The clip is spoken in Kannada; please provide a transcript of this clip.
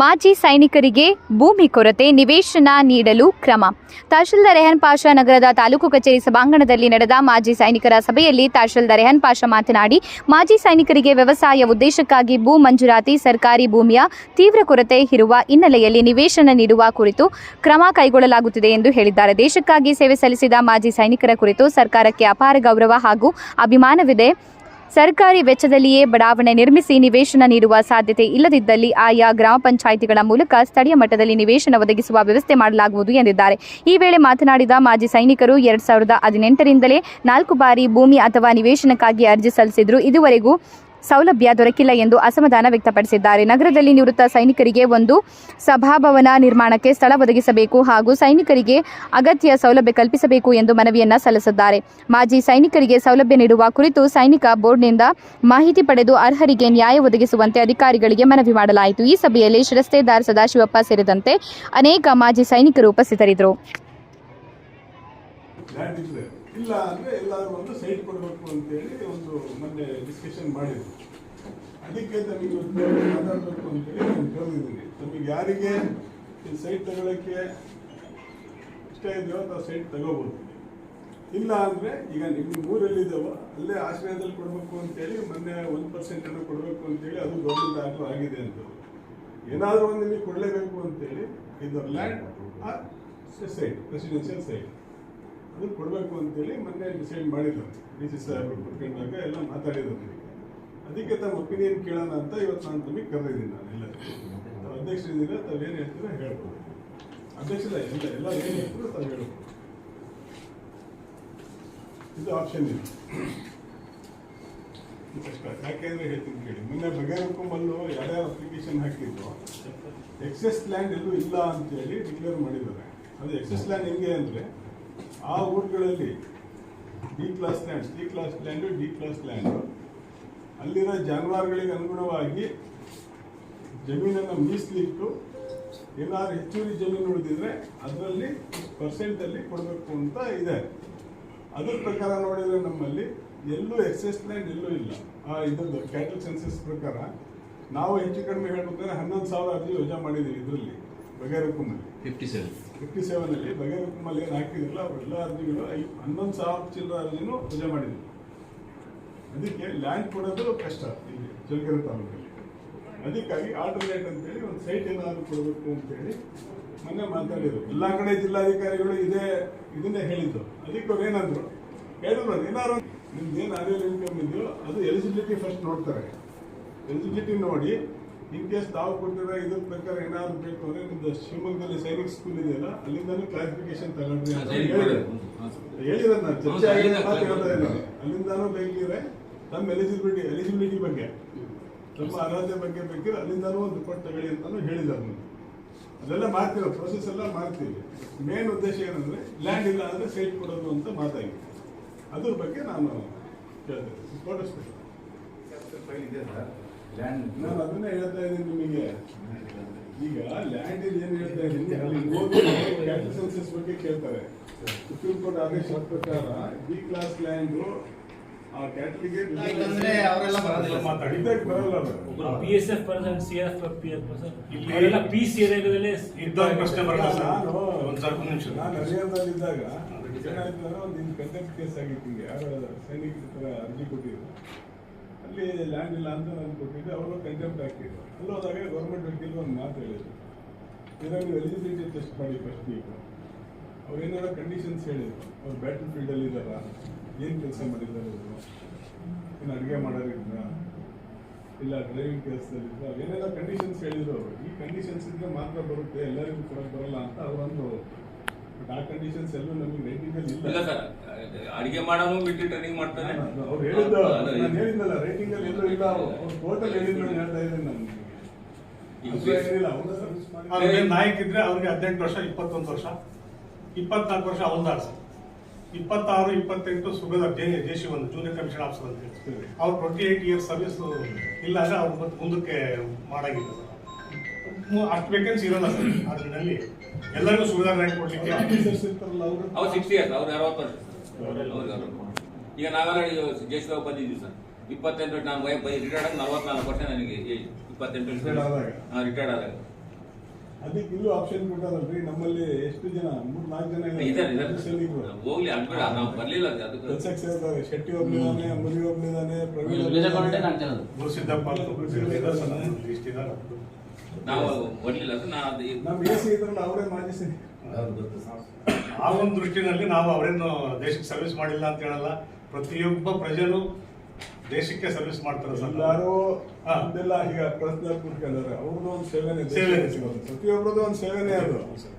ಮಾಜಿ ಸೈನಿಕರಿಗೆ ಭೂಮಿ ಕೊರತೆ, ನಿವೇಶನ ನೀಡಲು ಕ್ರಮ. ತಹಶೀಲ್ದಾರ್ ರೆಹನ್ ಪಾಷಾ ನಗರದ ತಾಲೂಕು ಕಚೇರಿ ಸಭಾಂಗಣದಲ್ಲಿ ನಡೆದ ಮಾಜಿ ಸೈನಿಕರ ಸಭೆಯಲ್ಲಿ ತಹಶೀಲ್ದಾರ್ ರೆಹನ್ ಪಾಷಾ ಮಾತನಾಡಿ, ಮಾಜಿ ಸೈನಿಕರಿಗೆ ವ್ಯವಸಾಯ ಉದ್ದೇಶಕ್ಕಾಗಿ ಭೂ ಮಂಜೂರಾತಿ, ಸರ್ಕಾರಿ ಭೂಮಿಯ ತೀವ್ರ ಕೊರತೆ ಇರುವ ಹಿನ್ನೆಲೆಯಲ್ಲಿ ನಿವೇಶನ ನೀಡುವ ಕುರಿತು ಕ್ರಮ ಕೈಗೊಳ್ಳಲಾಗುತ್ತಿದೆ ಎಂದು ಹೇಳಿದ್ದಾರೆ. ದೇಶಕ್ಕಾಗಿ ಸೇವೆ ಸಲ್ಲಿಸಿದ ಮಾಜಿ ಸೈನಿಕರ ಕುರಿತು ಸರ್ಕಾರಕ್ಕೆ ಅಪಾರ ಗೌರವ ಹಾಗೂ ಅಭಿಮಾನವಿದೆ. ಸರ್ಕಾರಿ ವೆಚ್ಚದಲ್ಲಿಯೇ ಬಡಾವಣೆ ನಿರ್ಮಿಸಿ ನಿವೇಶನ ನೀಡುವ ಸಾಧ್ಯತೆ ಇಲ್ಲದಿದ್ದಲ್ಲಿ ಆಯಾ ಗ್ರಾಮ ಪಂಚಾಯಿತಿಗಳ ಮೂಲಕ ಸ್ಥಳೀಯ ಮಟ್ಟದಲ್ಲಿ ನಿವೇಶನ ಒದಗಿಸುವ ವ್ಯವಸ್ಥೆ ಮಾಡಲಾಗುವುದು ಎಂದಿದ್ದಾರೆ. ಈ ವೇಳೆ ಮಾತನಾಡಿದ ಮಾಜಿ ಸೈನಿಕರು ಎರಡ್ ಸಾವಿರದ ಹದಿನೆಂಟರಿಂದಲೇ ನಾಲ್ಕು ಬಾರಿ ಭೂಮಿ ಅಥವಾ ನಿವೇಶನಕ್ಕಾಗಿ ಅರ್ಜಿ ಸಲ್ಲಿಸಿದ್ರು. ಇದುವರೆಗೂ ಸೌಲಭ್ಯ ದೊರಕಿಲ್ಲ ಎಂದು ಅಸಮಾಧಾನ ವ್ಯಕ್ತಪಡಿಸಿದ್ದಾರೆ. ನಗರದಲ್ಲಿ ನಿವೃತ್ತ ಸೈನಿಕರಿಗೆ ಒಂದು ಸಭಾಭವನ ನಿರ್ಮಾಣಕ್ಕೆ ಸ್ಥಳ ಒದಗಿಸಬೇಕು ಹಾಗೂ ಸೈನಿಕರಿಗೆ ಅಗತ್ಯ ಸೌಲಭ್ಯ ಕಲ್ಪಿಸಬೇಕು ಎಂದು ಮನವಿಯನ್ನ ಸಲ್ಲಿಸಿದ್ದಾರೆ. ಮಾಜಿ ಸೈನಿಕರಿಗೆ ಸೌಲಭ್ಯ ನೀಡುವ ಕುರಿತು ಸೈನಿಕ ಬೋರ್ಡ್ನಿಂದ ಮಾಹಿತಿ ಪಡೆದು ಅರ್ಹರಿಗೆ ನ್ಯಾಯ ಒದಗಿಸುವಂತೆ ಅಧಿಕಾರಿಗಳಿಗೆ ಮನವಿ ಮಾಡಲಾಯಿತು. ಈ ಸಭೆಯಲ್ಲಿ ಶಿರಸ್ತೇದಾರ್ ಸದಾಶಿವಪ್ಪ ಸೇರಿದಂತೆ ಅನೇಕ ಮಾಜಿ ಸೈನಿಕರು ಉಪಸ್ಥಿತರಿದ್ದರು. ಇಲ್ಲ ಅಂದ್ರೆ ಎಲ್ಲರೂ ಒಂದು ಸೈಟ್ ಕೊಡಬೇಕು ಅಂತೇಳಿ ಒಂದು ಮೊನ್ನೆ ಡಿಸ್ಕಷನ್ ಮಾಡಿದ್ರು. ಅದಕ್ಕೆ ತಮಗೆ ಮಾತಾಡಬೇಕು ಅಂತೇಳಿ ನಾನು ಕರೆದಿದ್ದೀನಿ ತಮಗೆ ಯಾರಿಗೆ ಈ ಸೈಟ್ ತಗೊಳ್ಳೋಕ್ಕೆ ಇಷ್ಟ ಇದೆಯೋ ಆ ಸೈಟ್ ತಗೋಬಹುದು ಇಲ್ಲ ಅಂದ್ರೆ ಈಗ ನಿಮ್ಮ ಊರಲ್ಲಿದ್ದಾವೋ ಅಲ್ಲೇ ಆಶ್ರಯದಲ್ಲಿ ಕೊಡಬೇಕು ಅಂತೇಳಿ ಮೊನ್ನೆ ಒಂದು ಪರ್ಸೆಂಟ್ ಏನೋ ಕೊಡಬೇಕು ಅಂತೇಳಿ ಅದು ಗೌರ್ಮೆಂಟ್ ಆರ್ಡರ್ ಆಗಿದೆ ಅಂತ. ಏನಾದರೂ ಒಂದು ಕೊಡಲೇಬೇಕು ಅಂತೇಳಿ ಇದರ್ ಲ್ಯಾಂಡ್ ಸೈಟ್ ರೆಸಿಡೆನ್ಷಿಯಲ್ ಸೈಟ್ ಅದು ಕೊಡಬೇಕು ಅಂತೇಳಿ ಮೊನ್ನೆ ಡಿಸೈಡ್ ಮಾಡಿದ್ರು. ಡಿ ಸಿ ಸಾಹೇಬರು ಕುತ್ಕೊಂಡಾಗ ಎಲ್ಲ ಮಾತಾಡಿದ್ರು. ಅದಕ್ಕೆ ತಮ್ಮ ಒಪಿನಿಯನ್ ಕೇಳೋಣ ಅಂತ ಇವತ್ತು ನಾನು ತಮಗೆ ಕರೆದಿದ್ದೀನಿ ನಾನು ಎಲ್ಲ ಅಧ್ಯಕ್ಷರಿದ್ದೀರ ತಾವು ಏನು ಹೇಳ್ತೀರಾ ಹೇಳ್ಬೋದು. ಅಧ್ಯಕ್ಷರ, ಎಲ್ಲ ಎಲ್ಲ ಏನು ಹೇಳ್ತೀರೋ ತಾವು ಹೇಳ್ಬೋದು. ಇದು ಆಪ್ಷನ್ ಇದು. ಕಷ್ಟ. ಯಾಕೆಂದ್ರೆ ಹೇಳ್ತೀನಿ ಕೇಳಿ. ಮೊನ್ನೆ ಬಗೆಹರಕೊಂಬಲ್ಲು ಯಾರ್ಯಾರು ಅಪ್ಲಿಕೇಶನ್ ಹಾಕಿದ್ರು ಎಕ್ಸೆಸ್ ಲ್ಯಾಂಡ್ ಎಲ್ಲೂ ಇಲ್ಲ ಅಂತೇಳಿ ಡಿಕ್ಲೇರ್ ಮಾಡಿದ್ದಾರೆ. ಅದು ಎಕ್ಸೆಸ್ ಲ್ಯಾಂಡ್ ಹೆಂಗೆ ಅಂದರೆ ಆ ಊರುಗಳಲ್ಲಿ D class land C class land D class land ಅಲ್ಲಿರೋ ಜಾನುವಾರುಗಳಿಗೆ ಅನುಗುಣವಾಗಿ ಜಮೀನನ್ನು ಮೀಸಲಿಟ್ಟು ಏನಾದ್ರು ಹೆಚ್ಚುವರಿ ಜಮೀನು ಉಳಿದಿದ್ರೆ ಅದರಲ್ಲಿ ಪರ್ಸೆಂಟಲ್ಲಿ ಕೊಡಬೇಕು ಅಂತ ಇದೆ. ಅದ್ರ ಪ್ರಕಾರ ನೋಡಿದರೆ ನಮ್ಮಲ್ಲಿ ಎಲ್ಲೂ ಎಕ್ಸೆಸ್ ಲ್ಯಾಂಡ್ ಎಲ್ಲೂ ಇಲ್ಲ. ಆ ಇದೊಂದು ಕ್ಯಾಟಲ್ ಸೆನ್ಸಸ್ ಪ್ರಕಾರ ನಾವು ಹೆಚ್ಚು ಕಡಿಮೆ ಹೇಳ್ಬೇಕಂದ್ರೆ ಹನ್ನೊಂದು ಸಾವಿರ ಅರ್ಜಿ ವಜಾ ಮಾಡಿದ್ದೀವಿ ಇದರಲ್ಲಿ ಬಗೆಹರಕುಮ್ಮಲ್ಲಿ ಫಿಫ್ಟಿ ಸೆವೆನ್ ಫಿಫ್ಟಿ ಸೆವೆನಲ್ಲಿ ಬಗೆಹರಕುಮ್ಮಲ್ಲಿ ಏನು ಹಾಕಿದ್ರಲ್ಲ ಅವೆಲ್ಲ ಅರ್ಜಿಗಳು, ಐ ಹನ್ನೊಂದು ಸಾವಿರ ಚಿಲ್ಲರ ಅರ್ಜಿನೂ ವಜಾ ಮಾಡಿದ್ವಿ ಅದಕ್ಕೆ ಲ್ಯಾಂಡ್ ಕೊಡೋದು ಕಷ್ಟ ಇಲ್ಲಿ ಜಲಗೆರೆ ತಾಲೂಕಲ್ಲಿ. ಅದಕ್ಕಾಗಿ ಆಲ್ಟರ್ನೇಟ್ ಅಂತೇಳಿ ಒಂದು ಸೈಟ್ ಏನಾದರೂ ಕೊಡಬೇಕು ಅಂತೇಳಿ ಮೊನ್ನೆ ಮಾತಾಡಿದರು. ಎಲ್ಲ ಕಡೆ ಜಿಲ್ಲಾಧಿಕಾರಿಗಳು ಇದೇ ಇದನ್ನೇ ಹೇಳಿದ್ದು. ಅದಕ್ಕೆ ಅವ್ರು ಏನಂದ್ರು? ಹೇಳಿದ್ರು ಏನಾದ್ರು ನಿಮ್ದು ಏನು ಅದೇ ಇನ್ಕಮ್ ಇದೆಯೋ ಅದು ಎಲಿಜಿಬಿಲಿಟಿ ಫಸ್ಟ್ ನೋಡ್ತಾರೆ. ಎಲಿಜಿಬಿಲಿಟಿ ನೋಡಿ ಇನ್ ಕೇಸ್ ತಾವು ಕೊಟ್ಟಿರೋ ಇದ್ರ ಪ್ರಕಾರ ಏನಾದ್ರು ಬೇಕು ಅಂದ್ರೆ ನಿಮ್ದು ಶಿವಮೊಗ್ಗದಲ್ಲಿ ಸೈನಿಕ್ ಸ್ಕೂಲ್ ಇದೆಯಲ್ಲ ಅಲ್ಲಿಂದಾನು ಕ್ಲಾರಿಫಿಕೇಶನ್ ತಗೊಂಡ್ರಿ ಅಂತ ಹೇಳಿದ್ರು. ಹೇಳಿರೋದು ನಾನು ಚರ್ಚೆ ಆಗಿದೆ ಅಲ್ಲಿಂದಾನು ಬೇಕಿದ್ರೆ ತಮ್ಮ ಎಲಿಜಿಬಿಲಿಟಿ ಎಲಿಜಿಬಿಲಿಟಿ ಬಗ್ಗೆ ತಮ್ಮ ಅರ್ಹತೆ ಬಗ್ಗೆ ಬೇಕಿದ್ರೆ ಅಲ್ಲಿಂದಾನು ಒಂದು ರಿಪೋರ್ಟ್ ತಗೊಳ್ಳಿ ಅಂತಾನು ಹೇಳಿದ್ದಾರೆ ಅದೆಲ್ಲ ಮಾಡ್ತೀವಿ ಪ್ರೊಸೆಸ್ ಎಲ್ಲ ಮಾಡ್ತೀವಿ. ಮೇನ್ ಉದ್ದೇಶ ಏನಂದ್ರೆ ಲ್ಯಾಂಡ್ ಇಲ್ಲ ಅಂದ್ರೆ ಸೈಟ್ ಕೊಡೋದು ಅಂತ ಮಾತಾಗಿದೆ ಅದ್ರ ಬಗ್ಗೆ ನಾನು ಕೇಳ್ತೇನೆ. ನಾನು ಅದನ್ನೇ ಹೇಳ್ತಾ ಇದ್ದೀನಿ ನಿಮಗೆ. ಈಗ ಲ್ಯಾಂಡ್ ಇಲ್ಲಿ ಏನು ಹೇಳ್ತಾ ಇದ್ದೀನಿ? ಅಲ್ಲಿ ಹೋಗಿ ಕ್ಯಾಟಲ್ ಸೆನ್ಸಸ್ ಬಗ್ಗೆ ಕೇಳ್ತಾರೆ. ಸುಪ್ರೀಂ ಕೋರ್ಟ್ ಆದೇಶದ ಪ್ರಕಾರ ಬಿ ಕ್ಲಾಸ್ ಲ್ಯಾಂಡ್ ಆ ಕ್ಯಾಟಲ್ಗೆ ಯಾಕಂದ್ರೆ ಅವರೆಲ್ಲ ಬರೋದಿಲ್ಲ. ಇದಕ್ಕೆ ಬರಲ್ಲ ಅದು. P S F person C F P F person ಇಲ್ಲೆಲ್ಲ ಪಿ ಸಿ ಏರಿಯಾದಲ್ಲಿ ಒಂದು ಪ್ರಶ್ನೆ ಬರಲ್ಲ ಸರ್. ಒಂದು ಒಂದ್ ಸ್ವಲ್ಪ ನಿಮಿಷ. ನಾನು ಹರಿಯಾಣದಲ್ಲಿದ್ದಾಗ ಏನಾಯ್ತು ಅಂದ್ರೆ ಒಂದು ಕಂಟೆಂಟ್ ಕೇಸ್ ಆಗಿತ್ತು ಹಿಂಗೆ ಯಾರು ಸೈನಿಕರ ಅರ್ಜಿ ಕೊಟ್ಟಿದ್ರು. ಅಲ್ಲಿ ಲ್ಯಾಂಡ್ ಇಲ್ಲ ಅಂತ ನಾನು ಕೊಟ್ಟಿದ್ದೆ, ಅವರು ಕಂಟೆಂಪ್ಟ್ ಹಾಕಿದ್ರು. ಅಲ್ಲಿ ಹೋದಾಗ ಗೌರ್ಮೆಂಟ್ ವಕೀಲರು ಒಂದು ಮಾತು ಹೇಳಿದ್ರು. ಇದನ್ನು ಎಲಿಜಿಬಿಲಿಟಿ ಟೆಸ್ಟ್ ಮಾಡಿ ಫಸ್ಟ್ ಈಗ ಅವ್ರು ಏನಾರ ಕಂಡೀಷನ್ಸ್ ಹೇಳಿದ್ರು. ಅವ್ರು ಬ್ಯಾಟಲ್ ಫೀಲ್ಡಲ್ಲಿ ಇದ್ದಾರ? ಏನು ಕೆಲಸ ಮಾಡಿದ್ದಾರೆ ಅವರು? ಏನು ಅಡುಗೆ ಮಾಡೋರಿದ್ರ? ಇಲ್ಲ ಡ್ರೈವಿಂಗ್ ಕೆಲಸದಲ್ಲಿ ಇದ್ರ? ಏನೆಲ್ಲ ಕಂಡೀಷನ್ಸ್ ಹೇಳಿದ್ರು ಅವರು. ಈ ಕಂಡೀಷನ್ಸ್ ಇದ್ರೆ ಮಾತ್ರ ಬರುತ್ತೆ, ಎಲ್ಲರಿಗೂ ಕೊಡಕ್ಕೆ ಬರಲ್ಲ ಅಂತ ಅವರೊಂದು ಆ ಕಂಡೀಷನ್ಸ್ ಎಲ್ಲೂ ನಮಗೆ ರೈಟಿಂಗ್ ಅಲ್ಲಿ ಇಲ್ಲ. ಇಲ್ಲ ಸರ್. ಅಡಿಗೆ ಮಾಡೋನು ಬಿಟ್ಟು ಟ್ರೈನಿಂಗ್ ಮಾಡ್ತಾನೆ ಅವ್ರು ಹೇಳಿದ್ದು ನಾನು ಹೇಳಿದ್ನಲ್ಲ ರೈಟಿಂಗಲ್ಲಿ ಎಲ್ಲೂ ಇಲ್ಲ. ಅವ್ರು ಟೋಟಲ್ ಹೇಳಿದ್ದು ನಾನು ಹೇಳ್ತಾ ಇದ್ದೀನಿ ನಾನು. ನಾಯಕ್ ಇದ್ರೆ ಅವ್ರಿಗೆ ಹದಿನೆಂಟು ವರ್ಷ ಇಪ್ಪತ್ತೊಂದು ವರ್ಷ. ಇಪ್ಪತ್ನಾಲ್ಕು ವರ್ಷ ಅವಲ್ದಾರ್ ಸರ್. ಇಪ್ಪತ್ತಾರು ಇಪ್ಪತ್ತೆಂಟು ಸುಗದ ಜೆ ಒಂದು ಜೂನಿಯರ್ ಕಮಿಷನ್ ಆಫೀಸರ್ ಅಂತ ಹೇಳಿ. ಅವ್ರು ಟ್ವೆಂಟಿ ಏಟ್ ಇಯರ್ಸ್ ಸರ್ವಿಸ್ ಇಲ್ಲ ಅಂದ್ರೆ ಅವ್ರು ಮತ್ತೆ ಮುಂದಕ್ಕೆ ಮಾಡಾಗಿಲ್ಲ ಸರ್. ಅಷ್ಟು ವೇಕೆನ್ಸಿ ಇರೋಲ್ಲ ಸರ್ ಅದರಲ್ಲಿ. ಎಲ್ಲರಿಗೂ ಸುಗದ ರ್ಯಾಂಕ್ ಕೊಡ್ಲಿಕ್ಕೆ. ಅವರು ಸಿಕ್ಸ್ಟಿ ಇಯರ್ಸ್ ಅವ್ರು? ಅರವತ್ತು ವರ್ಷ. ಈಗ ನಾವೆಲ್ಲ ಜೇಸಿದಾಗ ಬಂದಿದ್ದೀವಿ ಸರ್. ಇಪ್ಪತ್ತೆಂಟು ನಾನು ವಯ ಬೈ ರಿಟೈರ್ಡ್ ಆಗಿ ನಲವತ್ನಾಲ್ಕು ವರ್ಷ ನನಗೆ ಏಜ್ ಇಪ್ಪತ್ತೆಂಟು? ಹಾಂ ರಿಟೈರ್ಡ್ ಆದಾಗ. ಅದಕ್ಕೆ ಇಲ್ಲೂ ಆಪ್ಷನ್ ಕೊಟ್ಟಾರಲ್ರಿ ನಮ್ಮಲ್ಲಿ ಎಷ್ಟು ಜನ? ಮೂರ್ ನಾಲ್ಕು ಜನ ಹೋಗ್ಲಿ ಅನ್ಬೇಡ ನಾವು ಬರ್ಲಿಲ್ಲ ಅದು ಅದಕ್ಕೆ ಕೆಲ್ಸಕ್ಕೆ ಸೇರ್ತಾರೆ ಶೆಟ್ಟಿ ಒಬ್ಳಿದಾನೆ ಮುರಿ ಒಬ್ಳಿದಾನೆ ಪ್ರವೀಣ್ ಗುರುಸಿದ್ದಪ್ಪ ಅಂತ ಒಬ್ರು ನಾವು ಬರ್ಲಿಲ್ಲ ಅದು ನಾ ಎ ಸಿ ಇದ್ರಲ್ಲ ಅವರೇ ಮಾಜಿ ಆ ಒಂದು ದೃಷ್ಟಿನಲ್ಲಿ ನಾವು ಅವರೇನು ದೇಶಕ್ಕೆ ಸರ್ವಿಸ್ ಮಾಡಿಲ್ಲ ಅಂತ ಹೇಳಲ್ಲ ಪ್ರತಿಯೊಬ್ಬ ಪ್ರಜೆನು ದೇಶಕ್ಕೆ ಸರ್ವಿಸ್ ಮಾಡ್ತಾರೆ ಸರ್ ಎಲ್ಲಾರು ಈಗ ಪರ್ಸನಲ್ ಕುಟ್ಕೊಂಡಾರೆ ಅವ್ರದ್ದು ಒಂದು ಸೇವೆನೆ ಸೇವೆನೆ. ದೇಶಕ್ಕೆ ಸಿಗೋದು. ಪ್ರತಿಯೊಬ್ಬರದ್ದು ಒಂದು ಸೇವೆನೇ ಅದು ಸರ್.